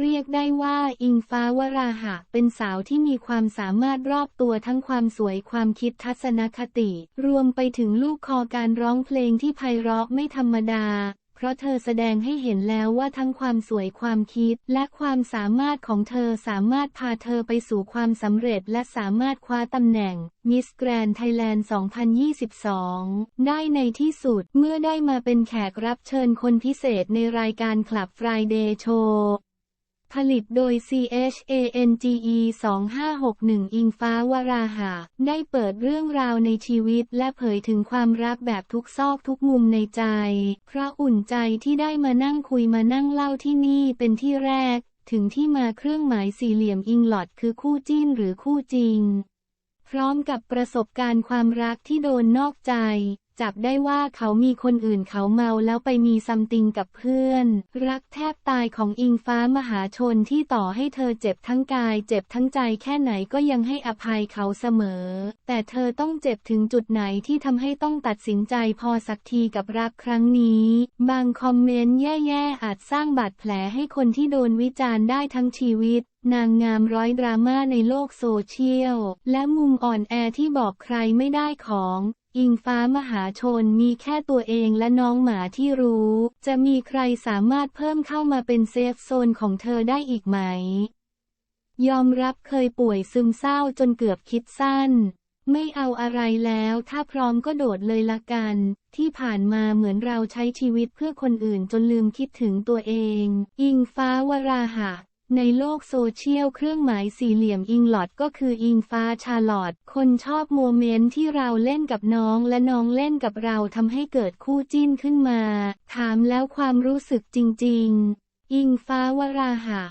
เรียกได้ว่าอิงฟ้าวราหะเป็นสาวที่มีความสามารถรอบตัวทั้งความสวยความคิดทัศนคติ รวมไปถึงลูกคอการร้องเพลงที่ไพเราะไม่ธรรมดา เพราะเธอแสดงให้เห็นแล้วว่าทั้งความสวยความคิด และความสามารถของเธอสามารถพาเธอไปสู่ความสำเร็จและสามารถคว้าตำแหน่ง Miss Grand Thailand 2022 ได้ในที่สุดเมื่อได้มาเป็นแขกรับเชิญคนพิเศษในรายการ Club Friday Show ผลิตโดย CHANGE 2561 อิงฟ้าวราหะ ได้เปิดเรื่องราวในชีวิตและเผยถึงความรักแบบทุกซอกทุกมุมในใจ เพราะอุ่นใจที่ได้มานั่งคุยมานั่งเล่าที่นี่เป็นที่แรก ถึงที่มาเครื่องหมายสี่เหลี่ยมอิงหลอดคือคู่จิ้นหรือคู่จริง พร้อมกับประสบการณ์ความรักที่โดนนอกใจ จับได้ว่าเขามีคนอื่นเขาเมาแล้วไปมีซัมติงกับเพื่อน รักแทบตายของอิงฟ้ามหาชนที่ต่อให้เธอเจ็บทั้งกาย เจ็บทั้งใจแค่ไหนก็ยังให้อภัยเขาเสมอ แต่เธอต้องเจ็บถึงจุดไหนที่ทำให้ต้องตัดสินใจพอสักทีกับรักครั้งนี้ บางคอมเมนต์แย่ๆอาจสร้างบาดแผลให้คนที่โดนวิจารณ์ได้ทั้งชีวิตนางงามร้อยดราม่าในโลกโซเชียล และมุมอ่อนแอที่บอกใครไม่ได้ของ อิงฟ้ามหาชนมีแค่ตัวเองและน้องหมาที่รู้ จะมีใครสามารถเพิ่มเข้ามาเป็นเซฟโซนของเธอได้อีกไหม ยอมรับเคยป่วยซึมเศร้าจนเกือบคิดสั้น ไม่เอาอะไรแล้วถ้าพร้อมก็โดดเลยละกัน ที่ผ่านมาเหมือนเราใช้ชีวิตเพื่อคนอื่นจนลืมคิดถึงตัวเอง อิงฟ้าวราหะ ในโลกโซเชียลเครื่องหมายสี่เหลี่ยมอิงหลอดก็คืออิงฟ้าชาลอด คนชอบโมเมนต์ที่เราเล่นกับน้องและน้องเล่นกับเราทำให้เกิดคู่จิ้นขึ้นมา ถามแล้วความรู้สึกจริง ๆ อิงฟ้าวราหะ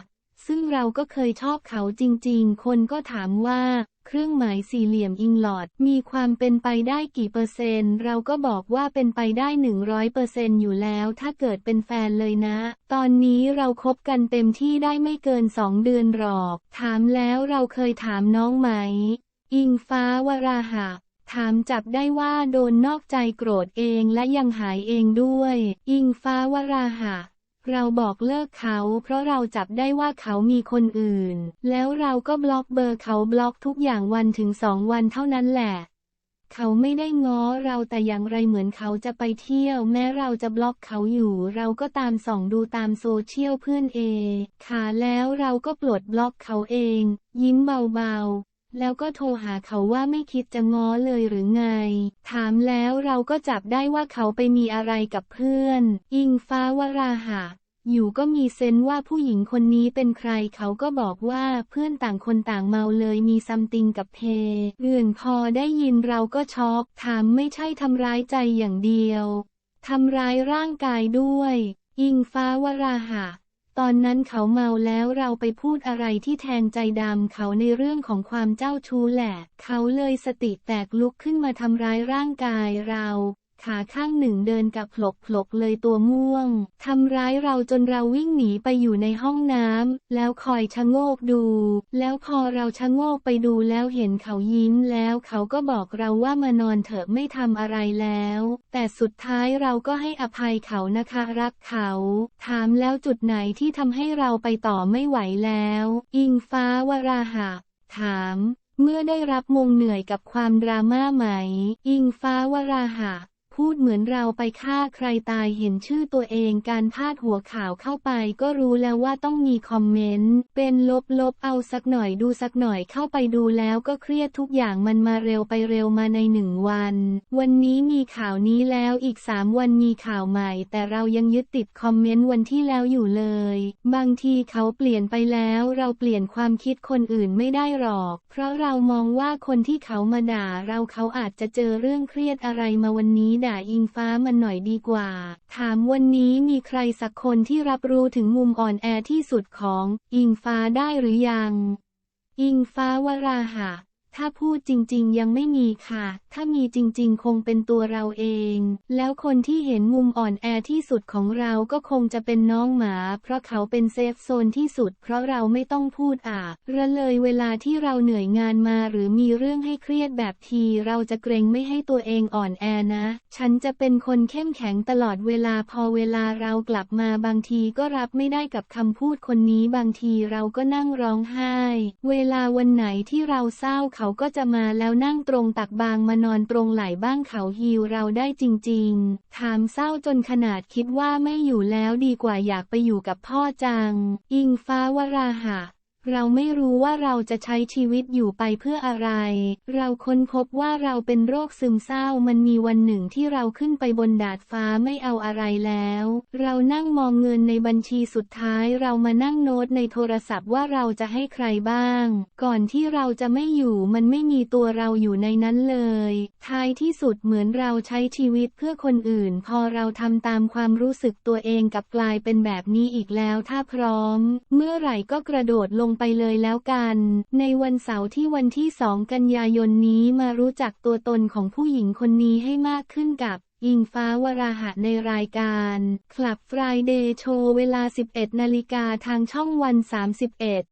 ซึ่งเราก็เคยชอบเขาจริง ๆ คนก็ถามว่า เครื่องหมายสี่เหลี่ยมอิงหลอด มีความเป็นไปได้กี่เปอร์เซนต์ เราก็บอกว่าเป็นไปได้หนึ่งร้อยเปอร์เซนต์อยู่แล้ว ถ้าเกิดเป็นแฟนเลยนะ ตอนนี้เราคบกันเต็มที่ได้ไม่เกินสองเดือนหรอก ถามแล้วเราเคยถามน้องไหม อิงฟ้าวราหะถามจับได้ว่าโดนนอกใจโกรธเองและยังหายเองด้วย อิงฟ้าวราหะ เราบอกเลิกเขา เพราะเราจับได้ว่าเขามีคนอื่น แล้วเราก็บล็อกเบอร์เขาบล็อกทุกอย่างวันถึงสองวันเท่านั้นแหละ เขาไม่ได้ง้อเราแต่อย่างไรเหมือนเขาจะไปเที่ยว แม้เราจะบล็อกเขาอยู่ เราก็ตามส่องดูตามโซเชียลเพื่อนเอค่ะแล้วเราก็ปลดบล็อกเขาเอง ยิ้มเบาๆ แล้วก็โทรหาเขาว่าไม่คิดจะง้อเลยหรือไง ถามแล้วเราก็จับได้ว่าเขาไปมีอะไรกับเพื่อน อิงฟ้าวราหะ อยู่ก็มีเซนว่าผู้หญิงคนนี้เป็นใครเขาก็บอกว่าเพื่อนต่างคนต่างเมาเลยมีซัมติงกับเพเอื่นพอได้ยินเราก็ช็อก ถามไม่ใช่ทำร้ายใจอย่างเดียว ทำร้ายร่างกายด้วย อิงฟ้าวราหะ ตอนนั้นเขาเมาแล้วเราไปพูดอะไรที่แทงใจดำเขาในเรื่องของความเจ้าชู้แหละ เขาเลยสติแตกลุกขึ้นมาทำร้ายร่างกายเรา ขาข้างหนึ่งเดินกับผลกผลกเลยตัวม่วง ทำร้ายเราจนเราวิ่งหนีไปอยู่ในห้องน้ำ แล้วคอยชะโงกดู แล้วพอเราชะโงกไปดูแล้วเห็นเขายิ้มแล้วเขาก็บอกเราว่ามานอนเถอะไม่ทำอะไรแล้ว แต่สุดท้ายเราก็ให้อภัยเขานะคะรักเขา ถามแล้วจุดไหนที่ทำให้เราไปต่อไม่ไหวแล้ว อิงฟ้าวราหะ ถาม เมื่อได้รับมงเหนื่อยกับความดราม่าไหม อิงฟ้าวราหะ พูดเหมือนเราไปฆ่าใครตายเห็นชื่อตัวเองการพาดหัวข่าวเข้าไปก็รู้แล้วว่าต้องมีคอมเมนต์ เป็นลบลบเอาสักหน่อยดูสักหน่อยเข้าไปดูแล้วก็เครียดทุกอย่างมันมาเร็วไปเร็วมาในหนึ่งวัน วันนี้มีข่าวนี้แล้วอีกสามวันมีข่าวใหม่ แต่เรายังยึดติดคอมเมนต์วันที่แล้วอยู่เลย บางทีเขาเปลี่ยนไปแล้วเราเปลี่ยนความคิดคนอื่นไม่ได้หรอก เพราะเรามองว่าคนที่เขามาด่าเราเขาอาจจะเจอเรื่องเครียดอะไรมาวันนี้ด่าอิงฟ้ามันหน่อยดีกว่า ถามวันนี้มีใครสักคนที่รับรู้ถึงมุมอ่อนแอที่สุดของอิงฟ้าได้หรือยัง อิงฟ้าวราหะ ถ้าพูดจริง ๆ ยังไม่มีค่ะ ถ้ามีจริง ๆ คงเป็นตัวเราเอง แล้วคนที่เห็นมุมอ่อนแอที่สุดของเราก็คงจะเป็นน้องหมา เพราะเขาเป็นเซฟโซนที่สุด เพราะเราไม่ต้องพูดอะระเลยเวลาที่เราเหนื่อยงานมาหรือมีเรื่องให้เครียดแบบที เราจะเกรงไม่ให้ตัวเองอ่อนแอนะ ฉันจะเป็นคนเข้มแข็งตลอดเวลาพอเวลาเรากลับมาบางทีก็รับไม่ได้กับคำพูดคนนี้บางทีเราก็นั่งร้องไห้ เวลาวันไหนที่เราเศร้าเขาาก็จะมาแล้วนั่งตรงตักบางมานอนตรงไหลบ้างเขาฮิวเราได้จริง ๆ ถามเศร้าจนขนาดคิดว่าไม่อยู่แล้วดีกว่าอยากไปอยู่กับพ่อจัง อิงฟ้าวราหะ เราไม่รู้ว่าเราจะใช้ชีวิตอยู่ไปเพื่ออะไร เราค้นพบว่าเราเป็นโรคซึมเศร้ามันมีวันหนึ่งที่เราขึ้นไปบนดาดฟ้าไม่เอาอะไรแล้ว เรานั่งมองเงินในบัญชีสุดท้ายเรามานั่งโน้ตในโทรศัพท์ว่าเราจะให้ใครบ้าง ก่อนที่เราจะไม่อยู่มันไม่มีตัวเราอยู่ในนั้นเลย ท้ายที่สุดเหมือนเราใช้ชีวิตเพื่อคนอื่น พอเราทำตามความรู้สึกตัวเองกับกลายเป็นแบบนี้อีกแล้วถ้าพร้อม เมื่อไหร่ก็กระโดดลงไปเลยแล้วกัน ในวันเสาร์ที่วันที่ 2 กันยายนนี้มารู้จักตัวตนของผู้หญิงคนนี้ให้มากขึ้นกับอิงฟ้าวราหะในรายการคลับ Friday Show เวลา 11 นาฬิกาทางช่องวัน 31